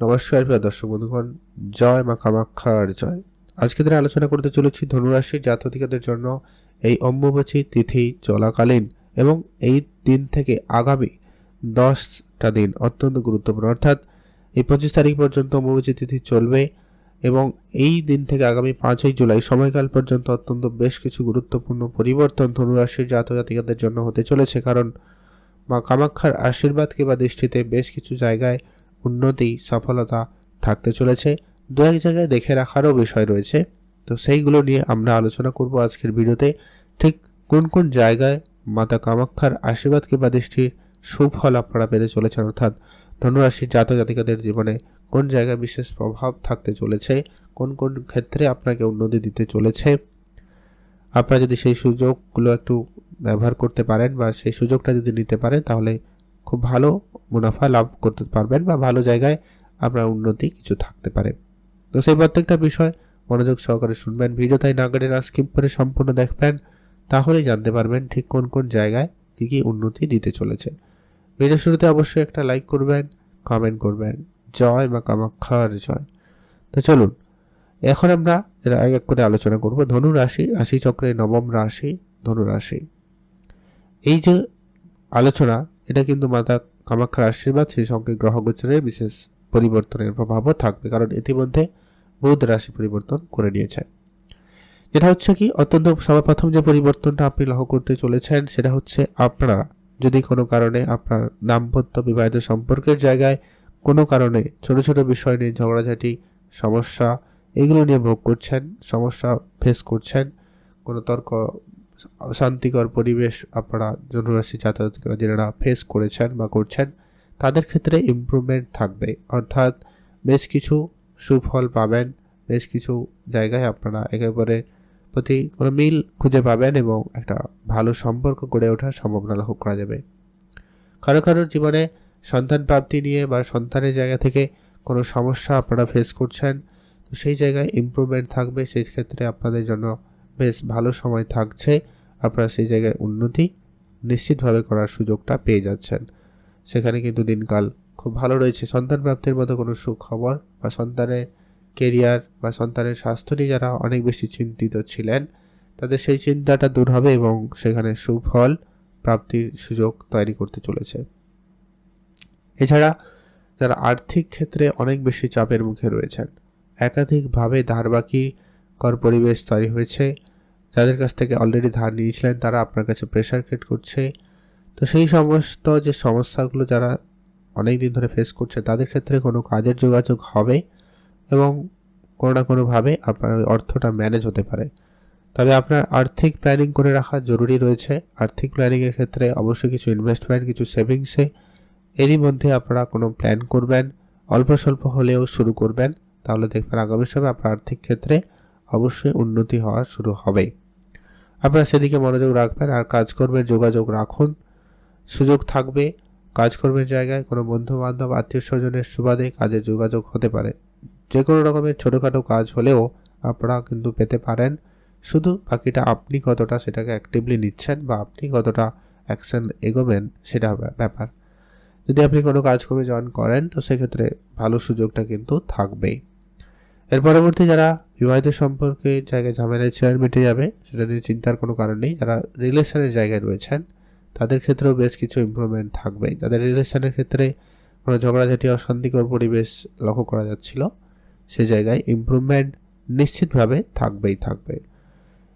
নমস্কার প্রিয় দর্শক বন্ধুগণ, জয় মা কামাক্ষার জয়। আজকে দিনে আলোচনা করতে চলেছি ধনুরাশির জাতকিকাদের জন্য এই অম্বুবাচী তিথি চলাকালীন এবং এই দিন থেকে আগামী দশটা দিন অত্যন্ত গুরুত্বপূর্ণ। অর্থাৎ এই পঁচিশ তারিখ পর্যন্ত অম্বুবাচী তিথি চলবে এবং এই দিন থেকে আগামী পাঁচই জুলাই সময়কাল পর্যন্ত অত্যন্ত বেশ কিছু গুরুত্বপূর্ণ পরিবর্তন ধনুরাশির জাতক জাতিকাদের জন্য হতে চলেছে। কারণ মা কামাক্ষার আশীর্বাদ কিংবা দৃষ্টিতে বেশ কিছু জায়গায় উন্নতি, সফলতা থাকতে চলেছে। দু এক জায়গায় দেখে রাখারও বিষয় রয়েছে। তো সেইগুলো নিয়ে আমরা আলোচনা করব আজকের ভিডিওতে। ঠিক কোন কোন জায়গায় মাতা কামাক্ষার আশীর্বাদ কিংবা দৃষ্টির সুফল আপনারা পেতে চলেছেন, অর্থাৎ ধনুরাশির জাতক জাতিকাদের জীবনে কোন জায়গায় বিশেষ প্রভাব থাকতে চলেছে? কোন কোন ক্ষেত্রে আপনাকে উন্নতি দিতে চলেছে? আপনারা যদি সেই সুযোগগুলো একটু ব্যবহার করতে পারেন বা সেই সুযোগটা যদি নিতে পারেন, তাহলে খুব ভালো মুনাফা লাভ করতে পারবেন বা ভালো জায়গায় আপনার উন্নতি কিছু থাকতে পারে। তো সেই প্রত্যেকটা বিষয় মনোযোগ সহকারে শুনবেন, ভিডিও তাই না না স্কিপ করে সম্পূর্ণ দেখবেন, তাহলেই জানতে পারবেন ঠিক কোন কোন জায়গায় কী কী উন্নতি দিতে চলেছে। ভিডিও শুরুতে অবশ্যই একটা লাইক করবেন কমেন্ট করবেন। জয় মা কামাক্ষার জয়। তো চলুন, এখন আমরা এক এক করে আলোচনা করব ধনু রাশি রাশি চক্রের নবম রাশি, ধনু রাশি। এই যে আলোচনা এটা কিন্তু মাতা কামাক্ষার আশীর্বাদ, সেই সঙ্গে গ্রহগোচরের বিশেষ পরিবর্তনের প্রভাবও থাকবে, কারণ ইতিমধ্যে বুধ রাশি পরিবর্তন করে নিয়েছে। যেটা হচ্ছে কি, অত্যন্ত সর্বপ্রথম যে পরিবর্তনটা আপনি লক্ষ্য করতে চলেছেন, সেটা হচ্ছে আপনারা। যদি কোনো কারণে আপনার দাম্পত্য বিবাহিত সম্পর্কের জায়গায় কোনো কারণে ছোট ছোট বিষয় নিয়ে ঝগড়াঝাটি, সমস্যা, এগুলো নিয়ে ভোগ করছেন, সমস্যা ফেস করছেন, কোনো তর্ক শান্তিকর পরিবেশ আপনারা জনরাশি জাতকরা যারা ফেস করেছেন বা করছেন, তাদের ক্ষেত্রে ইমপ্রুভমেন্ট থাকবে। অর্থাৎ বেশ কিছু সুফল পাবেন, বেশ কিছু জায়গায় আপনারা একেবারে প্রতি কোনো মিল খুঁজে পাবেন এবং একটা ভালো সম্পর্ক গড়ে ওঠার সম্ভাবনা লক্ষ্য করা যাবে। কারও কারও জীবনে সন্তান প্রাপ্তি নিয়ে বা সন্তানের জায়গা থেকে কোনো সমস্যা আপনারা ফেস করছেন, তো সেই জায়গায় ইমপ্রুভমেন্ট থাকবে। সেই ক্ষেত্রে আপনাদের জন্য বেশ ভালো সময় থাকছে। আপনারা সেই জায়গায় উন্নতি নিশ্চিতভাবে করার সুযোগটা পেয়ে যাচ্ছেন। সেখানে কিন্তু দিনকাল খুব ভালো রয়েছে। সন্তান প্রাপ্তির মতো কোনো সুখবর বা সন্তানের কেরিয়ার বা সন্তানের স্বাস্থ্য নিয়ে যারা অনেক বেশি চিন্তিত ছিলেন, তাদের সেই চিন্তাটা দূর হবে এবং সেখানে সুফল প্রাপ্তির সুযোগ তৈরি করতে চলেছে। এছাড়া যারা আর্থিক ক্ষেত্রে অনেক বেশি চাপের মুখে রয়েছেন, একাধিকভাবে ধারবাকি কর পরিবেশ তৈরি হয়েছে। যাদের কাছ থেকে অলরেডি ধার নিয়েছিলেন, তারা আপনার কাছে প্রেশার ক্রিয়েট করছে। তো সেই সমস্ত যে সমস্যাগুলো যারা অনেক দিন ধরে ফেস করছে, তাদের ক্ষেত্রে কোনো কাজের যোগাযোগ হবে এবং কোনো না কোনোভাবে আপনার ওই অর্থটা ম্যানেজ হতে পারে। তবে আপনার আর্থিক প্ল্যানিং করে রাখা জরুরি রয়েছে। আর্থিক প্ল্যানিংয়ের ক্ষেত্রে অবশ্যই কিছু ইনভেস্টমেন্ট কিছু সেভিংসে এরই মধ্যে আপনারা কোনো প্ল্যান করবেন। অল্প স্বল্প হলেও শুরু করবেন। তাহলে দেখবেন আগামী সময় আপনার আর্থিক ক্ষেত্রে অবশ্যই উন্নতি হওয়া শুরু হবেই। আপনারা সেদিকে মনোযোগ রাখবেন আর কাজকর্মের যোগাযোগ রাখুন। সুযোগ থাকবে কাজকর্মের জায়গায় কোনো বন্ধু বান্ধব আত্মীয় স্বজনের সুবাদে কাজের যোগাযোগ হতে পারে। যে কোনো রকমের ছোটোখাটো কাজ হলেও আপনারা কিন্তু পেতে পারেন। শুধু বাকিটা আপনি কতটা সেটাকে অ্যাক্টিভলি নিচ্ছেন বা আপনি কতটা অ্যাকশন এগোবেন সেটা ব্যাপার। যদি আপনি কোনো কাজকর্মে জয়েন করেন তো সেক্ষেত্রে ভালো সুযোগটা কিন্তু থাকবেই। এর পরবর্তী যারা বিবাহিত সম্পর্কে জায়গায় ঝামেলায় চেয়ার মিটে যাবে, সেটা নিয়ে চিন্তার কোনো কারণ নেই। যারা রিলেশনের জায়গায় রয়েছেন, তাদের ক্ষেত্রেও বেশ কিছু ইম্প্রুভমেন্ট থাকবে যাদের রিলেশনের ক্ষেত্রে কোনো ঝগড়াঝাটি, অশান্তিকর পরিবেশ লক্ষ্য করা যাচ্ছিল। সে জায়গায় ইম্প্রুভমেন্ট নিশ্চিতভাবে থাকবেই, থাকবে।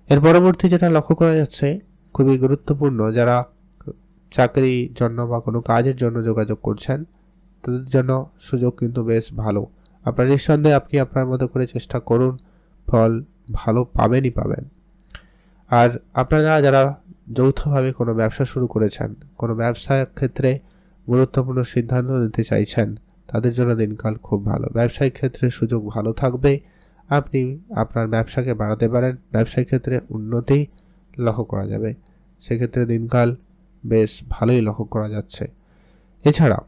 এর পরবর্তী যেটা লক্ষ্য করা যাচ্ছে, খুবই গুরুত্বপূর্ণ, যারা চাকরির জন্য বা কোনো কাজের জন্য যোগাযোগ করছেন, তাদের জন্য সুযোগ কিন্তু বেশ ভালো। আপনার নিঃসন্দেহে আপনি আপনার মতো করে চেষ্টা করুন, ফল ভালো পাবেনই পাবেন। আর আপনারা যারা যৌথভাবে কোনো ব্যবসা শুরু করেছেন, কোনো ব্যবসার ক্ষেত্রে গুরুত্বপূর্ণ সিদ্ধান্ত নিতে চাইছেন, তাদের জন্য দিনকাল খুব ভালো। ব্যবসায়িক ক্ষেত্রে সুযোগ ভালো থাকবে, আপনি আপনার ব্যবসাকে বাড়াতে পারেন, ব্যবসায়িক ক্ষেত্রে উন্নতি লক্ষ্য করা যাবে। সেক্ষেত্রে দিনকাল বেশ ভালোই লক্ষ্য করা যাচ্ছে। এছাড়া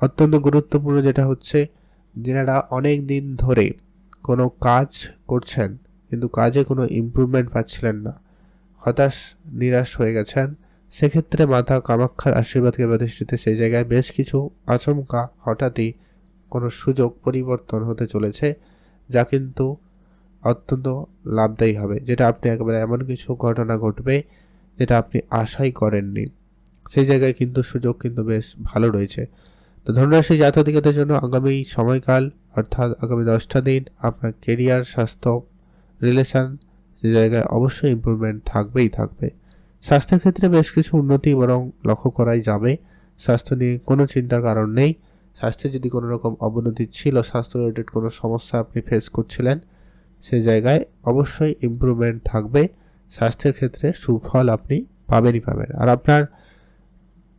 অত্যন্ত গুরুত্বপূর্ণ যেটা হচ্ছে যেনারা অনেক দিন ধরে কোনো কাজ করছেন, কিন্তু কাজে কোনো ইমপ্রুভমেন্ট পাচ্ছিলেন না। হতাশ, নিরাশ হয়ে গেছেন। সেক্ষেত্রে মাতা কামাক্ষার আশীর্বাদকে প্রতিষ্ঠিত সেই জায়গায় বেশ কিছু আচমকা হঠাৎই কোনো সুযোগ পরিবর্তন হতে চলেছে, যা কিন্তু অত্যন্ত লাভদায়ী হবে, যেটা আপনি একেবারে এমন কিছু ঘটনা ঘটবে যেটা আপনি আশাই করেননি। সেই জায়গায় কিন্তু সুযোগ কিন্তু বেশ ভালো রয়েছে। তো ধনুরাশি জাতকদের জন্য আগামী সময়কাল, অর্থাৎ আগামী দশটা দিন, আপনার কেরিয়ার স্বাস্থ্য রিলেশন যে জায়গায় অবশ্যই ইম্প্রুভমেন্ট থাকবেই থাকবে। স্বাস্থ্যের ক্ষেত্রে বেশ কিছু উন্নতি বরং লক্ষ্য করাই যাবে। স্বাস্থ্য নিয়ে কোনো চিন্তার কারণ নেই। স্বাস্থ্যে যদি কোনো রকম অবনতি ছিল, স্বাস্থ্য রিলেটেড কোনো সমস্যা আপনি ফেস করছিলেন, সে জায়গায় অবশ্যই ইমপ্রুভমেন্ট থাকবে। স্বাস্থ্যের ক্ষেত্রে সুফল আপনি পাবেনই পাবেন। আর আপনার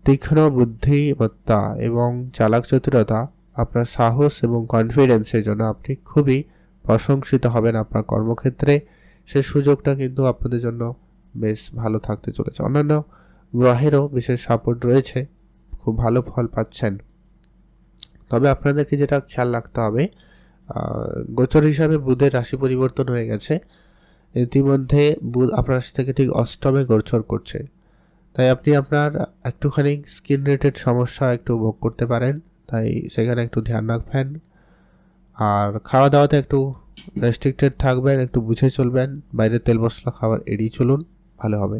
তীক্ষ্ণ বুদ্ধিমত্তা এবং চালাক চতুরতা আপনার সাহস এবং কনফিডেন্সের জন্য আপনি খুবই প্রশংসিত হবেন আপনার কর্মক্ষেত্রে। সে সুযোগটা কিন্তু আপনাদের জন্য বেশ ভালো থাকতে চলেছে। অন্যান্য গ্রহেরও বিশেষ সাপোর্ট রয়েছে। খুব ভালো ফল পাচ্ছেন। তবে আপনাদেরকে যেটা খেয়াল রাখতে হবে গোচর হিসাবে বুধের রাশি পরিবর্তন হয়ে গেছে। ইতিমধ্যে বুধ আপনার থেকে ঠিক অষ্টমে গোচর করছে। তাই আপনি আপনার একটুখানি স্কিন রিলেটেড সমস্যা একটু ভোগ করতে পারেন, তাই সেখানে একটু ধ্যান রাখবেন। আর খাওয়া দাওয়াতে একটু রেস্ট্রিক্টেড থাকবেন, একটু বুঝে চলবেন বাইরে তেল মশলা খাবার এড়িয়ে চলুন, ভালো হবে।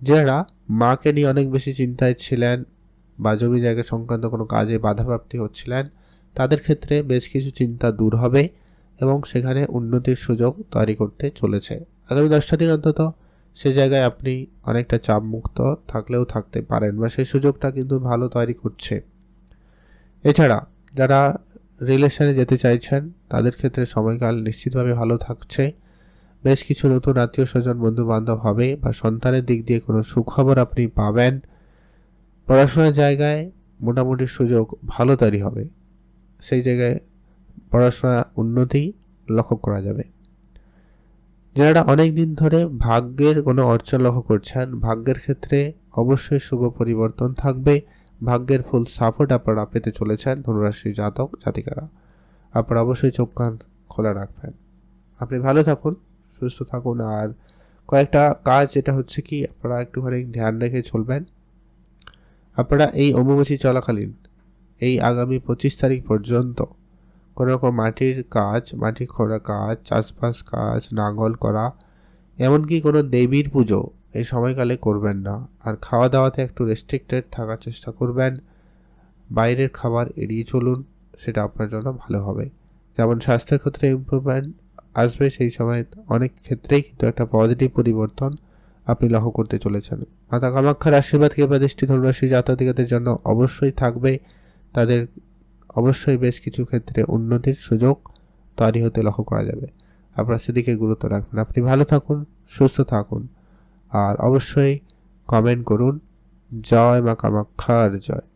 যারা মাকে নিয়ে অনেক বেশি চিন্তায় ছিলেন বা জমি জায়গা সংক্রান্ত কোনো কাজে বাধাপ্রাপ্তি হচ্ছিলেন, তাদের ক্ষেত্রে বেশ কিছু চিন্তা দূর হবে এবং সেখানে উন্নতির সুযোগ তৈরি করতে চলেছে। আগামী দশটা দিন অন্তত সে জায়গায় আপনি অনেকটা চাপমুক্ত থাকলেও থাকতে পারেন বা সেই সুযোগটা কিন্তু ভালো তৈরি করছে। এছাড়া যারা রিলেশনে যেতে চাইছেন, তাদের ক্ষেত্রে সময়কাল নিশ্চিতভাবে ভালো থাকছে। বেশ কিছু নতুন আত্মীয় স্বজন বন্ধু বান্ধব হবে বা সন্তানের দিক দিয়ে কোনো সুখবর আপনি পাবেন। পড়াশোনার জায়গায় মোটামুটি সুযোগ ভালো তৈরি হবে। সেই জায়গায় পড়াশোনা উন্নতি লক্ষ্য করা যাবে। যারা অনেক দিন ধরে ভাগ্যের কোনো অর্চন লক্ষ্য করছেন, ভাগ্যের ক্ষেত্রে অবশ্যই শুভ পরিবর্তন থাকবে। ভাগ্যের ফুল সাপোর্ট আপনারা পেতে চলেছেন ধনুরাশি জাতক জাতিকারা। আপনারা অবশ্যই চোখ কান খোলা রাখবেন। আপনি ভালো থাকুন, সুস্থ থাকুন আর কয়েকটা কাজ যেটা হচ্ছে কি, আপনারা একটুখানি ধ্যান রেখে চলবেন। আপনারা এই অম্বুবাচী চলাকালীন, এই আগামী পঁচিশ তারিখ পর্যন্ত কোনো রকম মাটির কাজ মাটি খোঁড়া কাজ, চাষবাস কাজ, নাঙ্গল করা, এমনকি কোনো দেবীর পুজো এই সময়কালে করবেন না। আর খাওয়া দাওয়াতে একটু রেস্ট্রিক্টেড থাকার চেষ্টা করবেন। বাইরের খাবার এড়িয়ে চলুন, সেটা আপনার জন্য ভালো হবে। যেমন স্বাস্থ্যের ক্ষেত্রে ইম্প্রুভমেন্ট আসবে, সেই সময় অনেক ক্ষেত্রেই কিন্তু একটা পজিটিভ পরিবর্তন আপনি লক্ষ্য করতে চলেছেন। মাতা কামাক্ষার আশীর্বাদ কিংবা দৃষ্টি ধনুরাশি জাতকদের জন্য অবশ্যই থাকবে। তাদের অবশ্যই বেশ কিছু ক্ষেত্রে উন্নতির সুযোগ তৈরি হতে লক্ষ্য করা যাবে। আপনার সেদিকে গুরুত্ব রাখবেন। আপনি ভালো থাকুন, সুস্থ থাকুন। আর অবশ্যই কমেন্ট করুন। জয় মা কামাক্ষার জয়।